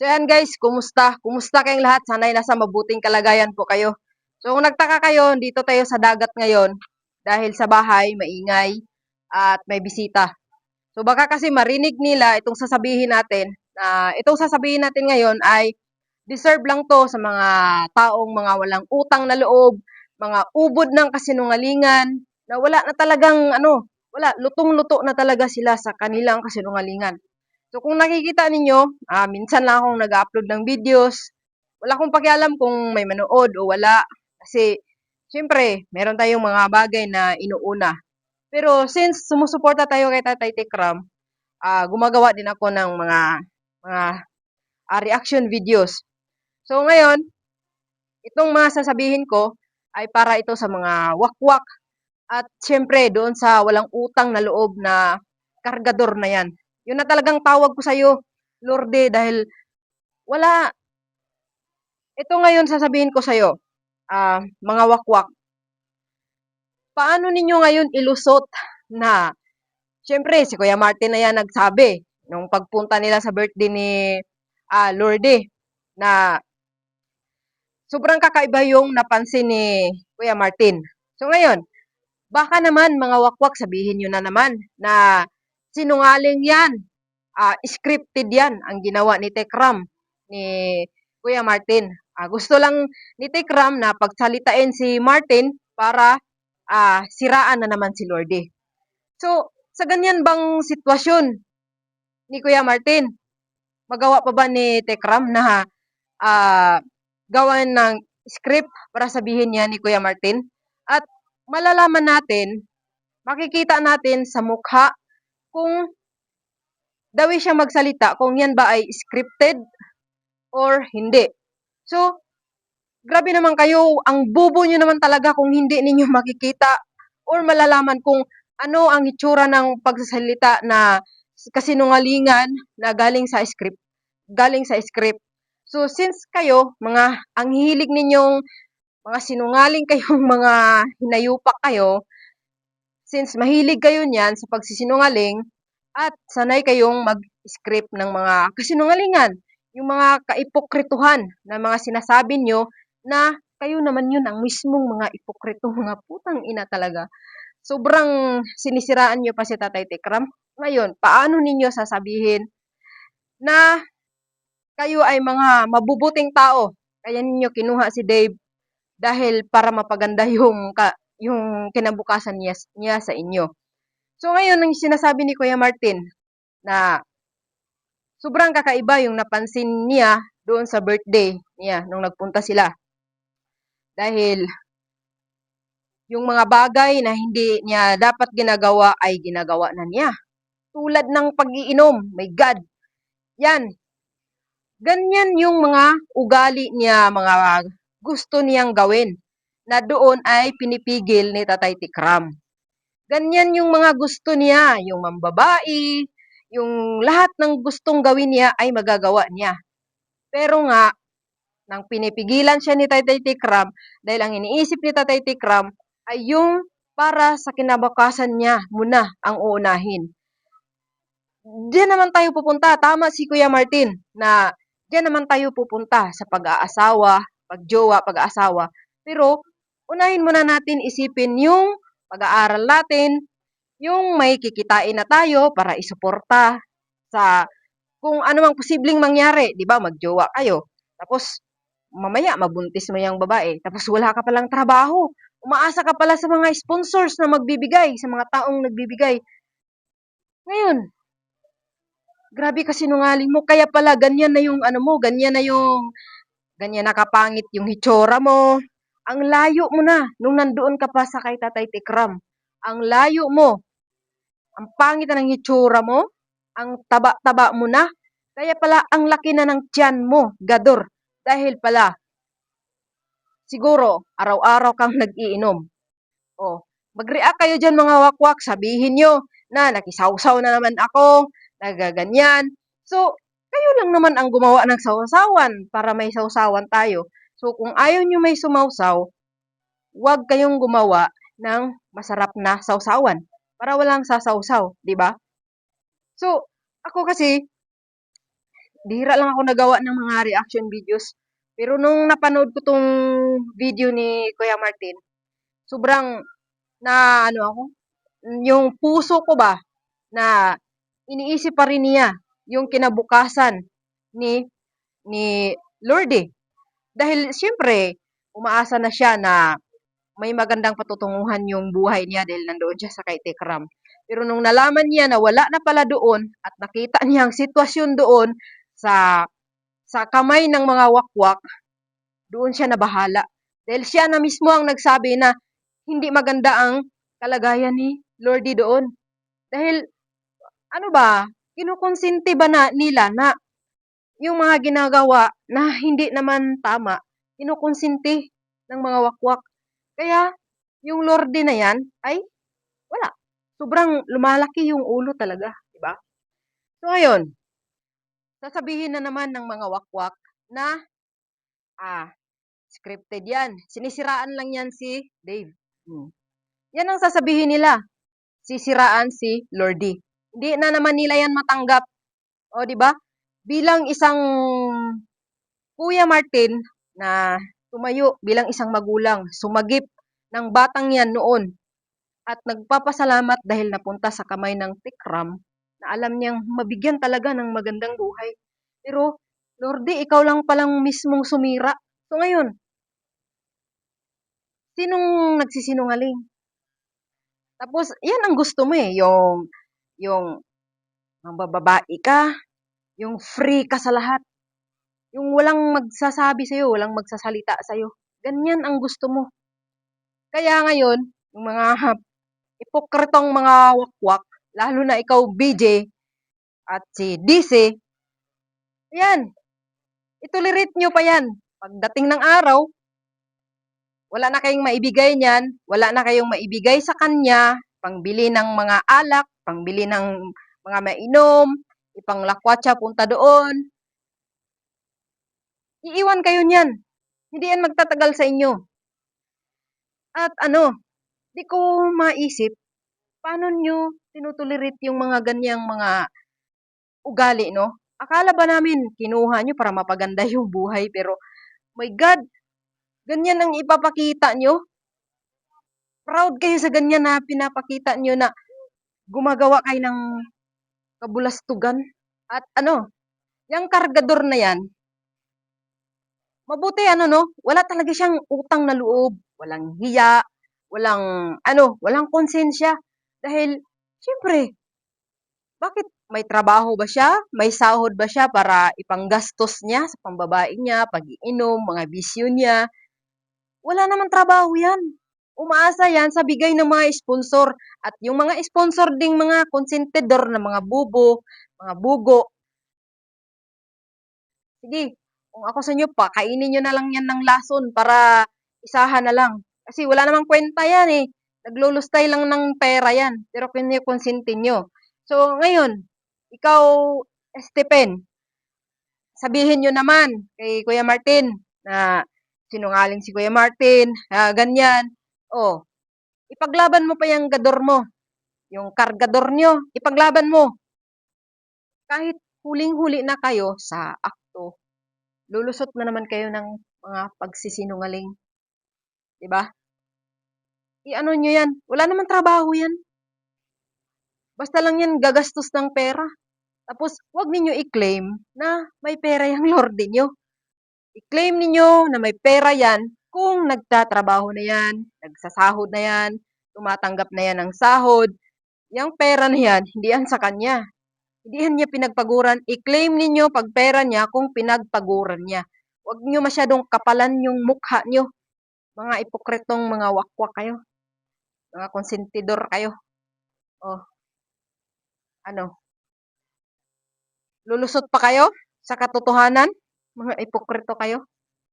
So yan guys, kumusta? Kumusta kayong lahat? Sana'y nasa mabuting kalagayan po kayo. So kung nagtaka kayo, dito tayo sa dagat ngayon dahil sa bahay, maingay at may bisita. So baka kasi marinig nila itong sasabihin natin na itong sasabihin natin ngayon ay deserve lang to sa mga taong mga walang utang na loob, mga ubod ng kasinungalingan, na wala na talagang ano, wala, lutong-luto na talaga sila sa kanilang kasinungalingan. So kung nakikita ninyo, ah, minsan lang akong nag-upload ng videos. Wala akong pakialam kung may manood o wala. Kasi, syempre, meron tayong mga bagay na inuuna. Pero since sumusuporta tayo kay Tatay Tikram, ah, gumagawa din ako ng mga mga ah, reaction videos. So ngayon, itong mga sasabihin ko ay para ito sa mga wakwak at syempre doon sa walang utang na loob na kargador na yan. Yun na talagang tawag ko sa'yo, Lorde, dahil wala. Ito ngayon sasabihin ko sa'yo, ah, mga wakwak. Paano ninyo ngayon ilusot na, syempre, si Kuya Martin na yan nagsabi, nung pagpunta nila sa birthday ni ah, Lorde, na sobrang kakaiba yung napansin ni Kuya Martin. So ngayon, baka naman mga wakwak sabihin nyo na naman na sinungaling yan. Ah, scripted yan ang ginawa ni Tekram ni Kuya Martin. Ah, gusto lang ni Tekram na pagsalitain si Martin para ah, siraan na naman si Lorde. So, sa ganyan bang sitwasyon ni Kuya Martin, magawa pa ba ni Tekram na ah, gawan ng script para sabihin niya ni Kuya Martin? At malalaman natin, makikita natin sa mukha kung dawi siya magsalita kung yan ba ay scripted or hindi. So, grabe naman kayo, ang bubo nyo naman talaga kung hindi ninyo makikita or malalaman kung ano ang itsura ng pagsasalita na kasinungalingan na galing sa script, galing sa script. So, since kayo, mga, ang hilig ninyong mga sinungaling kayong mga hinayupak kayo, since mahilig kayo niyan sa pagsisinungaling, at sanay kayong mag-script ng mga kasinungalingan, yung mga kaipokrituhan na mga sinasabi nyo na kayo naman yun ang mismong mga ipokrito, mga putang ina talaga. Sobrang sinisiraan nyo pa si Tatay Tikram. Ngayon, paano ninyo sasabihin na kayo ay mga mabubuting tao? Kaya ninyo kinuha si Dave dahil para mapaganda yung, ka, yung kinabukasan niya, niya sa inyo. So ngayon, ang sinasabi ni Kuya Martin na sobrang kakaiba yung napansin niya doon sa birthday niya nung nagpunta sila. Dahil yung mga bagay na hindi niya dapat ginagawa ay ginagawa na niya. Tulad ng pag-iinom, my God. Yan. Ganyan yung mga ugali niya, mga gusto niyang gawin na doon ay pinipigil ni Tatay Tikram. Ganyan yung mga gusto niya, yung mambabae, yung lahat ng gustong gawin niya ay magagawa niya. Pero nga, nang pinipigilan siya ni Tatay Tikram, dahil ang iniisip ni Tatay Tikram ay yung para sa kinabukasan niya muna ang uunahin. Diyan naman tayo pupunta. Tama si Kuya Martin na diyan naman tayo pupunta sa pag-aasawa, pagjowa, pag-aasawa. Pero unahin muna natin isipin yung pag-aaral natin, yung may kikitain na tayo para isuporta sa kung ano posibleng mangyari, 'di ba? Magjowa kayo. Tapos mamaya mabuntis mo yung babae, tapos wala ka palang trabaho. Umaasa ka pala sa mga sponsors na magbibigay, sa mga taong nagbibigay. Ngayon, grabe kasi nungaling mo, kaya pala ganyan na yung ano mo, ganyan na yung ganyan nakapangit yung hitsura mo, ang layo mo na nung nandoon ka pa sa kay Tatay Tikram. Ang layo mo. Ang pangit na ng hitsura mo. Ang taba-taba mo na. Kaya pala, ang laki na ng tiyan mo, gador. Dahil pala, siguro, araw-araw kang nag-iinom. O, mag-react kayo dyan mga wakwak. Sabihin nyo na nakisawsaw na naman ako, nagaganyan. So, kayo lang naman ang gumawa ng sawsawan para may sawsawan tayo. So, kung ayaw nyo may sumausaw, huwag kayong gumawa ng masarap na sausawan para walang sasawsaw, di ba? So, ako kasi, bihira lang ako nagawa ng mga reaction videos. Pero nung napanood ko tong video ni Kuya Martin, sobrang na ano ako, yung puso ko ba na iniisip pa rin niya yung kinabukasan ni ni Lordy. Dahil siyempre, umaasa na siya na may magandang patutunguhan yung buhay niya dahil nandoon siya sa kay Tekram. Pero nung nalaman niya na wala na pala doon at nakita niya ang sitwasyon doon sa sa kamay ng mga wakwak, doon siya nabahala. Dahil siya na mismo ang nagsabi na hindi maganda ang kalagayan ni Lordy doon. Dahil, ano ba, kinukonsinti ba na nila na yung mga ginagawa na hindi naman tama, kinukonsinti ng mga wakwak. Kaya, yung Lordy na yan, ay, wala. Sobrang lumalaki yung ulo talaga, di ba? So, ngayon, sasabihin na naman ng mga wakwak na, ah, scripted yan. Sinisiraan lang yan si Dave. Hmm. Yan ang sasabihin nila. Sisiraan si Lordy. Hindi na naman nila yan matanggap. O, di ba? Bilang isang Kuya Martin na tumayo bilang isang magulang, sumagip ng batang yan noon at nagpapasalamat dahil napunta sa kamay ng tikram na alam niyang mabigyan talaga ng magandang buhay. Pero, Lordy, ikaw lang palang mismong sumira. So ngayon, sinong nagsisinungaling? Tapos, yan ang gusto mo eh, yung, yung, mabababae ka, yung free ka sa lahat, yung walang magsasabi sa'yo, walang magsasalita sa'yo. Ganyan ang gusto mo. Kaya ngayon, yung mga ipokritong mga wakwak, lalo na ikaw, BJ, at si DC, yan, itolerate nyo pa yan. Pagdating ng araw, wala na kayong maibigay niyan, wala na kayong maibigay sa kanya, pangbili ng mga alak, pangbili ng mga mainom, ipanglakwatsa punta doon. Iiwan kayo niyan. Hindi yan magtatagal sa inyo. At ano, di ko maisip, paano nyo tinutolerate yung mga ganyang mga ugali, no? Akala ba namin kinuha nyo para mapaganda yung buhay, pero my God, ganyan ang ipapakita nyo? Proud kayo sa ganyan na pinapakita nyo na gumagawa kayo ng kabulastugan. At ano, yung kargador na yan, mabuti ano no, wala talaga siyang utang na loob, walang hiya, walang ano, walang konsensya. Dahil, syempre, bakit may trabaho ba siya? May sahod ba siya para ipanggastos niya sa pambabae niya, pag-iinom, mga bisyo niya? Wala naman trabaho yan. Umaasa yan sa bigay ng mga sponsor. At yung mga sponsor ding mga konsentidor na mga bubo, mga bugo. Sige, kung ako sa inyo pa, kainin nyo na lang yan ng lason para isahan na lang. Kasi wala namang kwenta yan eh. Naglulustay lang ng pera yan. Pero konsente nyo. So, ngayon, ikaw, Stephen, sabihin nyo naman kay Kuya Martin na sinungaling si Kuya Martin, ah, ganyan. Oh, ipaglaban mo pa yung gador mo. Yung kargador nyo, ipaglaban mo. Kahit huling-huli na kayo sa akto, lulusot na naman kayo ng mga pagsisinungaling. ba? I-ano nyo yan. Wala naman trabaho yan. Basta lang yan gagastos ng pera. Tapos, wag ninyo i-claim na may pera yung Lord ninyo. I-claim ninyo na may pera yan kung nagtatrabaho na yan, nagsasahod na yan, tumatanggap na yan ng sahod. Yung pera na yan, hindi yan sa kanya. Hindi yan niya pinagpaguran. I-claim ninyo pag pera niya kung pinagpaguran niya. Huwag nyo masyadong kapalan yung mukha nyo. Mga ipokritong mga wakwak kayo. Mga konsentidor kayo. Oh. Ano? Lulusot pa kayo sa katotohanan? Mga ipokrito kayo?